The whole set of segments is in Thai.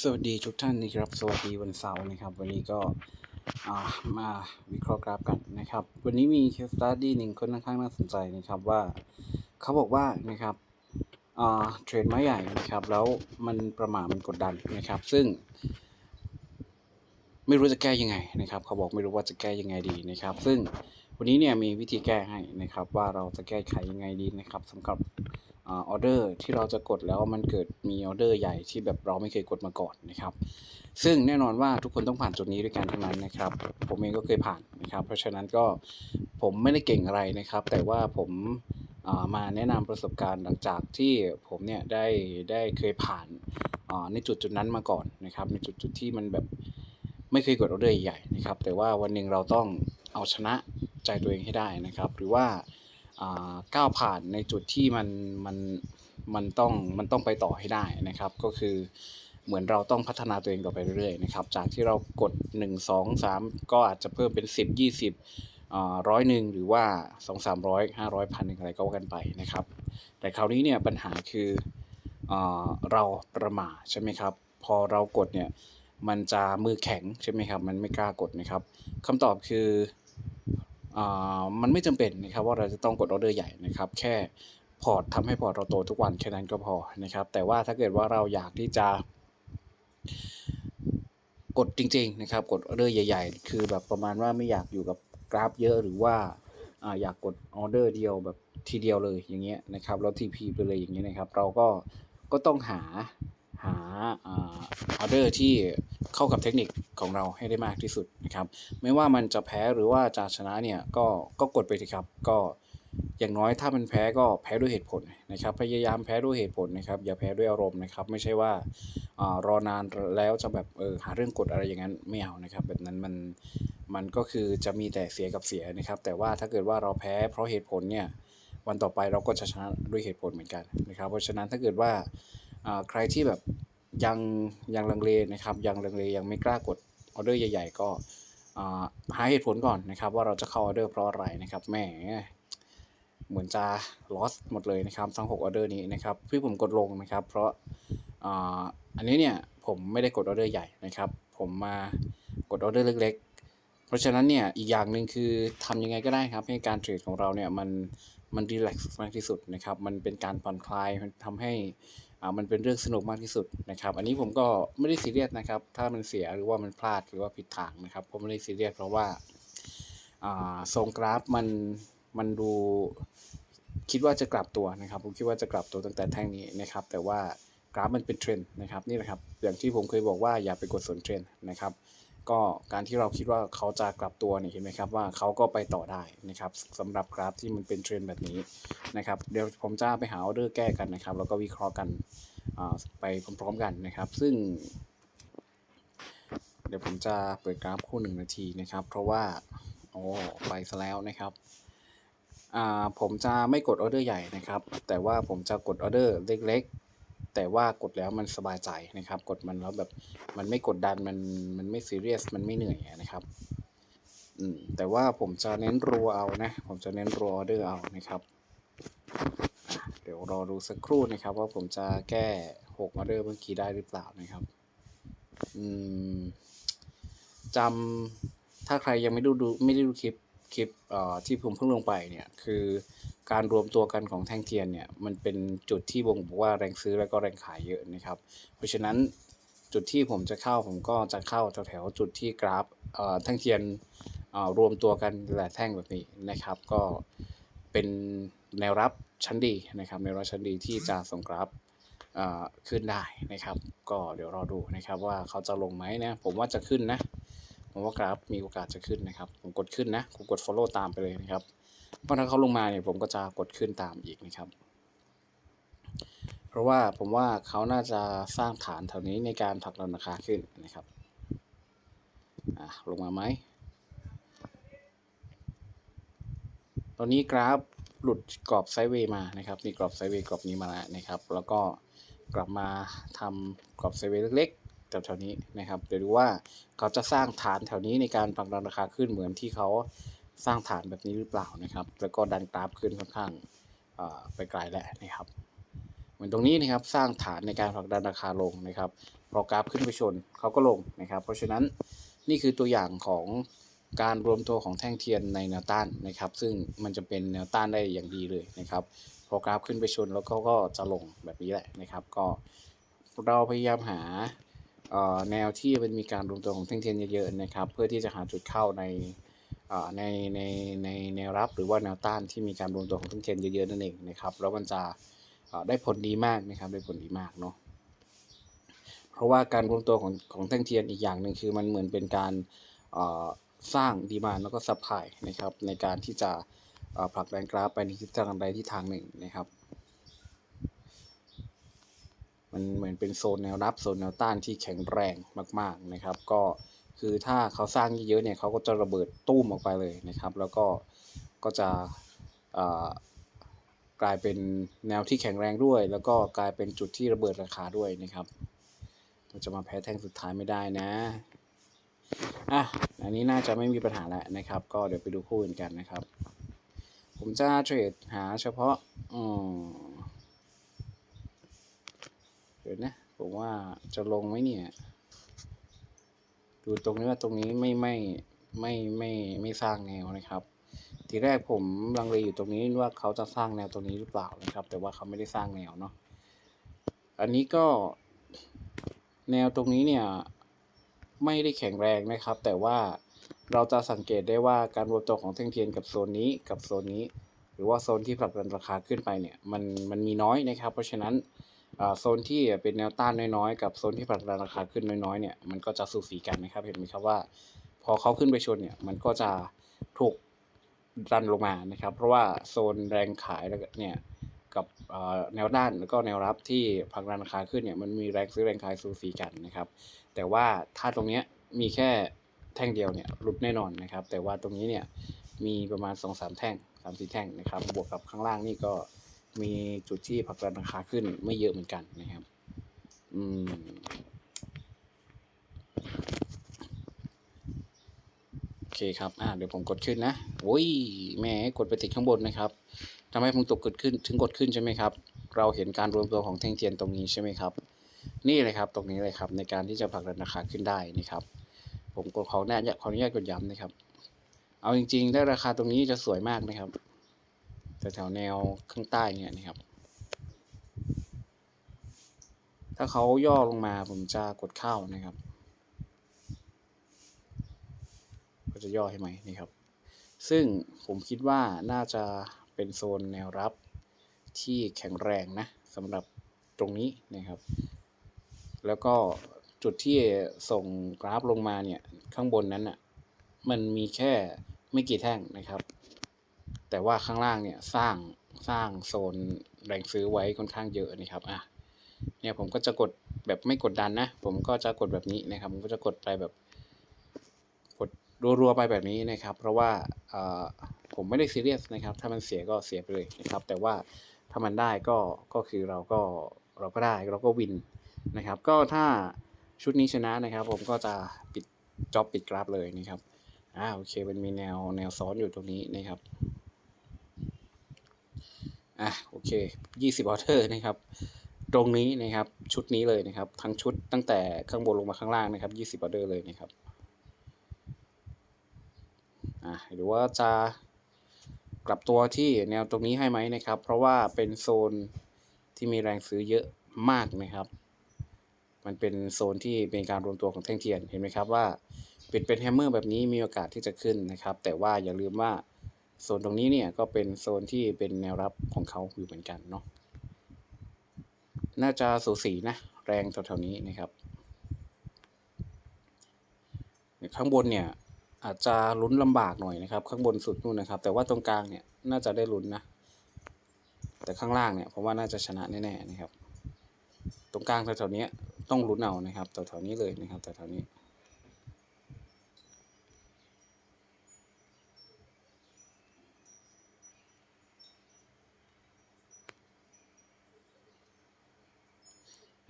สวัสดีทุกท่านนะครับ สวัสดีวันเสาร์นะครับ วันนี้ก็มาวิเคราะห์กราฟกันนะครับ วันนี้มี case study หนึ่งค่อนข้างน่าสนใจนะครับว่าเขาบอกว่านะครับอ่าเทรดไม้ใหญ่นะครับ แล้วมันประมาทมันกดดันนะครับ ซึ่ง ไม่รู้จะแก้ยังไงนะครับ เขาบอกไม่รู้ว่าจะแก้ยังไงดีนะครับ ซึ่งวันนี้เนี่ยมีวิธีแก้ให้นะครับ ว่าเราจะแก้ไขยังไงดีนะครับสำหรับ ออเดอร์ที่เราจะกดแล้วมันเกิดมีออเดอร์ใหญ่ที่แบบเราไม่เคยกดมาก่อนนะครับ ซึ่งแน่นอนว่าทุกคนต้องผ่านจุดนี้ด้วยกันทั้งนั้นนะครับ ผมเองก็เคยผ่านนะครับ เพราะฉะนั้นก็ผมไม่ได้เก่งอะไรนะครับ แต่ว่าผมามาแนะนำประสบการณ์หลังจากที่ผมเนี่ยได้ได้เคยผ่านในจุดจุดนั้นมาก่อนนะครับ ในจุดจุดที่มันแบบไม่เคยกดออเดอร์ใหญ่นะครับ แต่ว่าวันหนึ่งเราต้องเอาชนะใจตัวเองให้ได้นะครับ หรือว่า ก้าวผ่านในจุดที่มันมันมันต้องมันต้องไปต่อให้ได้นะครับ ก็คือเหมือนเราต้องพัฒนาตัวเองต่อไปเรื่อยๆนะครับ จากที่เรากด 1 2 3 ก็อาจจะเพิ่มเป็น 10 20อ่าร้อยหนึ่งหรือว่า 2 3 0 0 500พันหนึ่งอะไรก็ว่ากันไปนะครับ แต่คราวนี้เนี่ยปัญหาคืออเราประมาทใช่ไหมครับ พอเรากดเนี่ยมันจะมือแข็งใช่ไหมครับ มันไม่กล้ากดนะครับคำตอบคือ มันไม่จำเป็นนะครับว่าเราจะต้องกดออเดอร์ใหญ่นะครับ แค่พอร์ตทำให้พอร์ตเราโตทุกวันแค่นั้นก็พอนะครับ แต่ว่าถ้าเกิดว่าเราอยากที่จะกดจริง ๆ นะครับ กดออเดอร์ใหญ่ ๆ คือแบบประมาณว่าไม่อยากอยู่กับกราฟเยอะหรือว่าอยากกดออเดอร์เดียวแบบทีเดียวเลยอย่างเงี้ยนะครับแล้ว TP ไปเลยอย่างเงี้ยนะครับ เราก็ก็ต้องหาหาออเดอร์ที่ เข้ากับเทคนิคของเราให้ได้มากที่สุดนะครับ ไม่ว่ามันจะแพ้หรือว่าจะชนะเนี่ยก็ก็กดไปสิครับ ก็อย่างน้อยถ้ามันแพ้ก็แพ้ด้วยเหตุผลนะครับ พยายามแพ้ด้วยเหตุผลนะครับ อย่าแพ้ด้วยอารมณ์นะครับ ไม่ใช่ว่าอารอนานแล้วจะแบบเออหาเรื่องกดอะไรอย่างนั้นไม่เอานะครับ แบบนั้นมันมันก็คือจะมีแต่เสียกับเสียนะครับ แต่ว่าถ้าเกิดว่าเราแพ้เพราะเหตุผลเนี่ยวันต่อไปเราก็จะชนะด้วยเหตุผลเหมือนกันนะครับ เพราะฉะนั้นถ้าเกิดว่าอ่าใครที่แบบ ยังยังลังเลนะครับยังลังเลยังไม่กล้ากดออเดอร์ใหญ่ๆ ก็หาเหตุผลก่อนนะครับ ว่าเราจะเข้าออเดอร์เพราะอะไรนะครับแหมเหมือนจะ loss หมดเลยนะครับทั้ง6ออเดอร์นี้นะครับที่ผมกดลงนะครับ เพราะอันนี้เนี่ยผมไม่ได้กดออเดอร์ใหญ่นะครับ ผมมากดออเดอร์เล็ก ๆ เพราะฉะนั้นเนี่ยอีกอย่างหนึ่งคือทำยังไงก็ได้ครับ ให้การเทรดของเราเนี่ยมันมันรีแลกซ์มากที่สุดนะครับ มันเป็นการผ่อนคลายมันทำให้ มันเป็นเรื่องสนุกมากที่สุดนะครับ อันนี้ผมก็ไม่ได้ซีเรียสนะครับ ถ้ามันเสียหรือว่ามันพลาดหรือว่าผิดทางนะครับผมไม่ได้ซีเรียสเพราะว่าอ่าทรงกราฟมันมันดูคิดว่าจะกลับตัวนะครับ ผมคิดว่าจะกลับตัวตั้งแต่แท่งนี้นะครับ แต่ว่ากราฟมันเป็นเทรนด์นะครับนี่แหละครับอย่างที่ผมเคยบอกว่าอย่าไปกดสนเทรนด์นะครับ ก็การที่เราคิดว่าเขาจะกลับตัวเนี่ยเห็นไหมครับว่าเขาก็ไปต่อได้นะครับสำหรับกราฟที่มันเป็นเทรนแบบนี้นะครับเดี๋ยวผมจะไปหาออเดอร์แก้กันนะครับแล้วก็วิเคราะห์กันอ่าไปพร้อมๆกันนะครับ ซึ่ง เดี๋ยวผมจะเปิดกราฟคู่หนึ่งนาทีนะครับ เพราะว่าโอ้ไปซะแล้วนะครับอ่าผมจะไม่กดออเดอร์ใหญ่นะครับ แต่ว่าผมจะกดออเดอร์เล็กๆ แต่ว่ากดแล้วมันสบายใจนะครับ กดมันแล้วแบบมันไม่กดดันมันมันไม่ซีเรียสมันไม่เหนื่อยนะครับอืมแต่ว่าผมจะเน้นรัวเอานะ ผมจะเน้นรัวออเดอร์เอานะครับ เดี๋ยวรอดูสักครู่นะครับ ว่าผมจะแก้หกออเดอร์เมื่อกี้ได้หรือเปล่านะครับอืมจำถ้าใครยังไม่ดูดูไม่ได้ดูคลิปคลิปเอ่อที่ผมเพิ่งลงไปเนี่ย คือ การรวมตัวกันของแท่งเทียนเนี่ยมันเป็นจุดที่บ่งบอกว่าแรงซื้อแล้วก็แรงขายเยอะนะครับ เพราะฉะนั้นจุดที่ผมจะเข้าผมก็จะเข้าแถวๆจุดที่กราฟเอ่อแท่งเทียนเอ่อรวมตัวกันหลายแท่งแบบนี้นะครับ ก็เป็นแนวรับชั้นดีนะครับแนวรับชั้นดีที่จะส่งกราฟเอ่อขึ้นได้นะครับ ก็เดี๋ยวรอดูนะครับว่าเขาจะลงไหมนะผมว่าจะขึ้นนะผมว่ากราฟมีโอกาสจะขึ้นนะครับ ผมกดขึ้นนะผมกด follow ตามไปเลยนะครับ เพราะถ้าเขาลงมาเนี่ยผมก็จะกดขึ้นตามอีกนะครับ เพราะว่าผมว่าเขาน่าจะสร้างฐานแถวนี้ในการผลักดันราคาขึ้นนะครับลงมาไหม ตอนนี้กราฟหลุดกรอบไซด์เวย์มานะครับ มีกรอบไซด์เวย์กรอบนี้มาแล้วนะครับ แล้วก็กลับมาทำกรอบไซด์เวย์เล็กๆแถวๆนี้นะครับ เดี๋ยวดูว่าเขาจะสร้างฐานแถวนี้ในการผลักดันราคาขึ้นเหมือนที่เขา สร้างฐานแบบนี้หรือเปล่านะครับ แล้วก็ดันกราฟขึ้นค่อนข้างไปไกลแล้วนะครับ เหมือนตรงนี้นะครับสร้างฐานในการผลักดันราคาลงนะครับพอกราฟขึ้นไปชนเขาก็ลงนะครับ เพราะฉะนั้นนี่คือตัวอย่างของการรวมตัวของแท่งเทียนในแนวต้านนะครับ ซึ่งมันจะเป็นแนวต้านได้อย่างดีเลยนะครับพอกราฟขึ้นไปชนแล้วเขาก็จะลงแบบนี้แหละนะครับ ก็เราพยายามหาแนวที่มันมีการรวมตัวของแท่งเทียนเยอะๆนะครับ เพื่อที่จะหาจุดเข้าใน ในในในแนวรับหรือว่าแนวต้านที่มีการรวมตัวของแท่งเทียนเยอะๆนั่นเองนะครับแล้วมันจะได้ผลดีมากนะครับได้ผลดีมากเนาะเพราะว่าการรวมตัวของของแท่งเทียนอีกอย่างหนึ่งคือมันเหมือนเป็นการสร้างดีมานแล้วก็ซัพพลายนะครับในการที่จะผลักดันกราฟไปในทิศทางใดทิศทางหนึ่งนะครับ มันเหมือนเป็นโซนแนวรับโซนแนวต้านที่แข็งแรงมาก ๆนะครับ ก็ คือถ้าเขาสร้างเยอะๆเนี่ยเขาก็จะระเบิดตุ้มออกไปเลยนะครับ แล้วก็ก็จะกลายเป็นแนวที่แข็งแรงด้วย แล้วก็กลายเป็นจุดที่ระเบิดราคาด้วยนะครับเราจะมาแพ้แท่งสุดท้ายไม่ได้นะอะอันนี้น่าจะไม่มีปัญหาแล้วนะครับ ก็เดี๋ยวไปดูคู่อื่นกันนะครับ ผมจะเทรดหาเฉพาะอืมเดี๋ยวนะ ผมว่าจะลงไหมเนี่ย ดูตรงนี้ว่าตรงนี้ไม่ไม่ไม่ไม่ไม่สร้างแนวนะครับ ทีแรกผมลังเลอยู่ตรงนี้ว่าเขาจะสร้างแนวตรงนี้หรือเปล่านะครับ แต่ว่าเขาไม่ได้สร้างแนวเนาะอันนี้ก็แนวตรงนี้เนี่ยไม่ได้แข็งแรงนะครับ แต่ว่าเราจะสังเกตได้ว่าการรวมตัวของแท่งเทียนกับโซนนี้กับโซนนี้ หรือว่าโซนที่ผลักดันราคาขึ้นไปเนี่ยมันมันมีน้อยนะครับ เพราะฉะนั้น โซนที่เป็นแนวต้านน้อยๆ กับโซนที่ผลักดันราคาขึ้นน้อยๆเนี่ยมันก็จะสูสีกันนะครับเห็นไหมครับว่า พอเขาขึ้นไปชนเนี่ยมันก็จะถูกดันลงมานะครับ เพราะว่าโซนแรงขายแล้วเนี่ยกับแนวด้านแล้วก็แนวรับที่ผลักดันราคาขึ้นเนี่ยมันมีแรงซื้อแรงขายสูสีกันนะครับ แต่ว่าถ้าตรงเนี้ยมีแค่แท่งเดียวเนี่ยหลุดแน่นอนนะครับ แต่ว่าตรงนี้เนี่ยมีประมาณ2อสแท่ง3ามสี่แท่งนะครับ บวกกับข้างล่างนี่ก็ มีจุดที่ผลักดันราคาขึ้นไม่เยอะเหมือนกันนะครับ อืมโอเคครับ อ่าเดี๋ยวผมกดขึ้นนะโอ้ยแหมกดไปติดข้างบนนะครับทำให้ผมตกกดขึ้นถึงกดขึ้นใช่ไหมครับ เราเห็นการรวมตัวของแท่งเทียนตรงนี้ใช่ไหมครับ นี่เลยครับ ตรงนี้เลยครับ ในการที่จะผลักดันราคาขึ้นได้นะครับ ผมกดขออนุญาตขออนุญาตกดย้ำนะครับ เอาจริงๆได้ราคาตรงนี้จะสวยมากนะครับ แถวแนวข้างใต้เนี่ยนะครับ ถ้าเขาย่อลงมาผมจะกดเข้านะครับก็จะย่อให้ไหมนี่ครับ ซึ่งผมคิดว่าน่าจะเป็นโซนแนวรับที่แข็งแรงนะสำหรับตรงนี้นะครับ แล้วก็จุดที่ส่งกราฟลงมาเนี่ยข้างบนนั้นอะมันมีแค่ไม่กี่แท่งนะครับ แต่ว่าข้างล่างเนี่ยสร้างสร้างโซนแรงซื้อไว้ค่อนข้างเยอะนะครับอะเนี่ยผมก็จะกดแบบไม่กดดันนะ ผมก็จะกดแบบนี้นะครับ ผมก็จะกดไปแบบ กดรัวๆไปแบบนี้นะครับ เพราะว่าอ่อผมไม่ได้ซีเรียสนะครับ ถ้ามันเสียก็เสียไปเลยนะครับ แต่ว่าถ้ามันได้ก็ก็คือเราก็เราก็ได้เราก็วินนะครับ ก็ถ้าชุดนี้ชนะนะครับ ผมก็จะปิดจ็อบปิดกราฟเลยนะครับอ่าโอเคมันมีแนวแนวซ้อนอยู่ตรงนี้นะครับ อะโอเคยี่สิบออเดอร์นะครับ ตรงนี้นะครับชุดนี้เลยนะครับ ทั้งชุดตั้งแต่ข้างบนลงมาข้างล่างนะครับยี่สิบออเดอร์เลยนะครับอะหรือว่าจะกลับตัวที่แนวตรงนี้ให้ไหมนะครับ เพราะว่าเป็นโซนที่มีแรงซื้อเยอะมากนะครับ มันเป็นโซนที่เป็นการรวมตัวของแท่งเทียนเห็นไหมครับว่า เป็นเป็นแฮมเมอร์แบบนี้มีโอกาสที่จะขึ้นนะครับ แต่ว่าอย่าลืมว่า โซนตรงนี้เนี่ยก็เป็นโซนที่เป็นแนวรับของเขาอยู่เหมือนกันเนาะน่าจะสูสีนะแรงแถวๆนี้นะครับ ข้างบนเนี่ยอาจจะลุ้นลำบากหน่อยนะครับ ข้างบนสุดนู่นนะครับ แต่ว่าตรงกลางเนี่ยน่าจะได้ลุ้นนะ แต่ข้างล่างเนี่ยผมว่าน่าจะชนะแน่ๆนะครับ ตรงกลางแถวๆนี้ต้องลุ้นเอานะครับแถวๆนี้เลยนะครับแถวๆนี้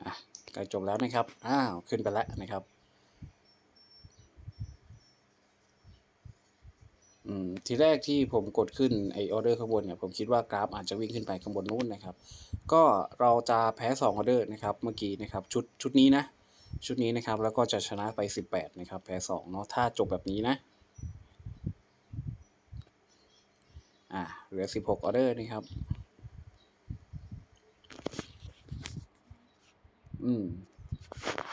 อะ ใกล้จบแล้วนะครับอ้าวขึ้นไปแล้วนะครับอืมทีแรกที่ผมกดขึ้นไอออเดอร์ข้างบนเนี่ยผมคิดว่ากราฟอาจจะวิ่งขึ้นไปข้างบนนู้นนะครับ ก็เราจะแพ้2ออเดอร์นะครับเมื่อกี้นะครับชุดชุดนี้นะชุดนี้นะครับแล้วก็จะชนะไป 18 นะครับ แพ้2เนาะถ้าจบแบบนี้นะอ่าเหลือ 16ออเดอร์นะครับ อืม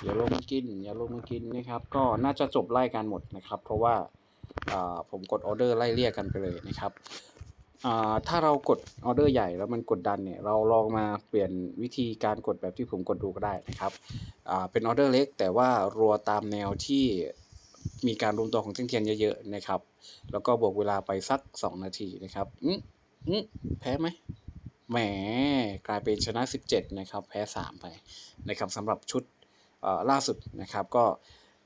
อย่าลงมากิน อย่าลงมากินนะครับ ก็น่าจะจบไล่กันหมดนะครับ เพราะว่าผมกดออเดอร์ไล่เรียกกันไปเลยนะครับถ้าเรากดออเดอร์ใหญ่แล้วมันกดดันเนี่ยเราลองมาเปลี่ยนวิธีการกดแบบที่ผมกดดูก็ได้นะครับเป็นออเดอร์เล็ก แต่ว่ารัวตามแนวที่มีการรวมตัวของเส้นเทียนเยอะๆนะครับ แล้วก็บวกเวลาไปสัก 2 นาทีนะครับอืมอืมแพ้ไหม แหมกลายเป็นชนะ 17 นะครับแพ้ 3 ไปนะครับสำหรับชุดล่าสุดนะครับ ก็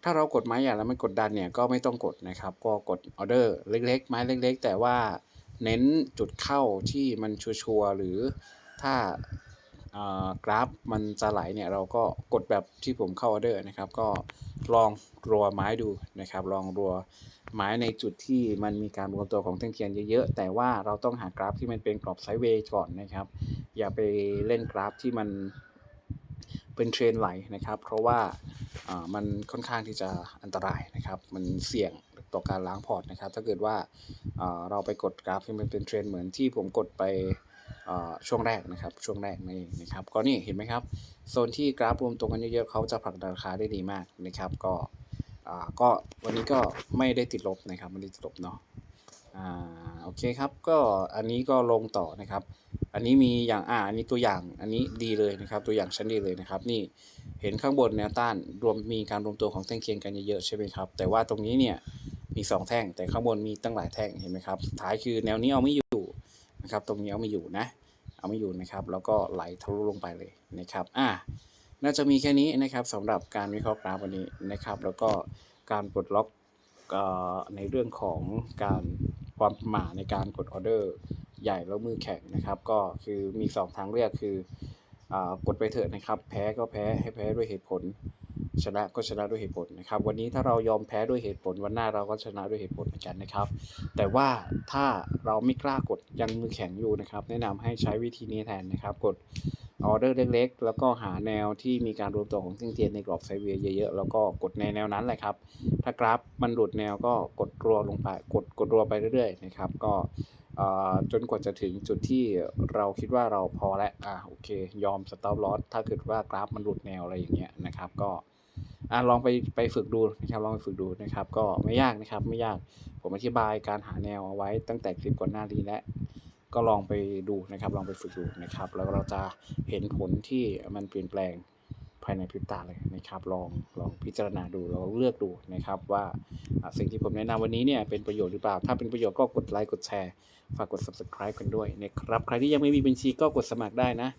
ถ้าเรากดไม้ใหญ่แล้วมันกดดันเนี่ยก็ไม่ต้องกดนะครับ ก็กดออเดอร์เล็กๆ ไม้เล็ก ๆ แต่ว่าเน้นจุดเข้าที่มันชัวร์ๆหรือถ้า กราฟมันจะไหลเนี่ยเราก็กดแบบที่ผมเข้าออเดอร์นะครับ ก็ลองรัวไม้ดูนะครับ ลองรัวไม้ในจุดที่มันมีการรวมตัวของเส้นเทียนเยอะๆ แต่ว่าเราต้องหากราฟที่มันเป็นกรอบไซด์เวย์ก่อนนะครับ อย่าไปเล่นกราฟที่มันเป็นเทรนไหลนะครับ เพราะว่ามันค่อนข้างที่จะอันตรายนะครับ มันเสี่ยงต่อการล้างพอร์ตนะครับ ถ้าเกิดว่าเราไปกดกราฟที่มันเป็นเทรนเหมือนที่ผมกดไป ช่วงแรกนะครับช่วงแรกนี่นะครับก็นี่เห็นไหมครับโซนที่กราฟรวมตัวกันเยอะๆเขาจะผลักดันราคาได้ดีมากนะครับ ก็ก็วันนี้ก็ไม่ได้ติดลบนะครับไม่ได้ติดลบเนาะอ่าโอเคครับก็อันนี้ก็ลงต่อนะครับ อันนี้มีอย่างอ่าอันนี้ตัวอย่างอันนี้ดีเลยนะครับ ตัวอย่างชั้นดีเลยนะครับ นี่เห็นข้างบนแนวต้านรวมมีการรวมตัวของแท่งเคียงกันเยอะๆใช่ไหมครับแต่ว่าตรงนี้เนี่ยมี 2 แท่งแต่ข้างบนมีตั้งหลายแท่งเห็นไหมครับสุดท้ายคือแนวนี้เอาไม่อยู่ นะครับ ตรงนี้เอาไม่อยู่นะ เอาไม่อยู่นะครับ แล้วก็ไหลทะลุลงไปเลยนะครับอ่าน่าจะมีแค่นี้นะครับสำหรับการวิเคราะห์กราฟวันนี้นะครับ แล้วก็การปลดล็อกอ่อในเรื่องของการความประมาทในการกดออเดอร์ใหญ่แล้วมือแข็งนะครับ ก็คือมี 2 ทางเลือกคืออากดไปเถอะนะครับ แพ้ก็แพ้ให้แพ้ด้วยเหตุผล ชนะก็ชนะด้วยเหตุผลนะครับ วันนี้ถ้าเรายอมแพ้ด้วยเหตุผล วันหน้าเราก็ชนะด้วยเหตุผลเหมือนกันนะครับ แต่ว่าถ้าเราไม่กล้ากดยังมือแข็งอยู่นะครับ แนะนำให้ใช้วิธีนี้แทนนะครับ กดออเดอร์เล็กๆ แล้วก็หาแนวที่มีการรวมตัวของเส้นเทียนในกรอบไซเวย์เยอะๆ แล้วก็กดในแนวนั้นแหละครับ ถ้ากราฟมันหลุดแนวก็กดรัวลงไป กดกดรัวไปเรื่อยๆ นะครับ ก็เอ่อจนกว่าจะถึงจุดที่เราคิดว่าเราพอแล้ว อ่าโอเค ยอมสต็อปลอสถ้าเกิดว่ากราฟมันหลุดแนวอะไรอย่างเงี้ยนะครับ ก็ อ่าลองไปไปฝึกดูนะครับลองไปฝึกดูนะครับ ก็ไม่ยากนะครับไม่ยากผมอธิบายการหาแนวเอาไว้ตั้งแต่คลิปก่อนหน้านี้แล้วก็ลองไปดูนะครับ ลองไปฝึกดูนะครับ แล้วเราจะเห็นผลที่มันเปลี่ยนแปลงภายในพริบตาเลยนะครับ ลองลองพิจารณาดูลองเลือกดูนะครับ ว่าสิ่งที่ผมแนะนำวันนี้เนี่ยเป็นประโยชน์หรือเปล่า ถ้าเป็นประโยชน์ก็กดไลค์กดแชร์ ฝากกด subscribe กันด้วยนะครับ ใครที่ยังไม่มีบัญชีก็กดสมัครได้นะ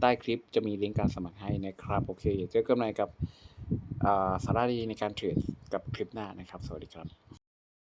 ใต้คลิปจะมีลิงก์การสมัครให้นะครับ โอเค เจอกันใหม่กับ สาระดีในการเทรดกับคลิปหน้านะครับ สวัสดีครับ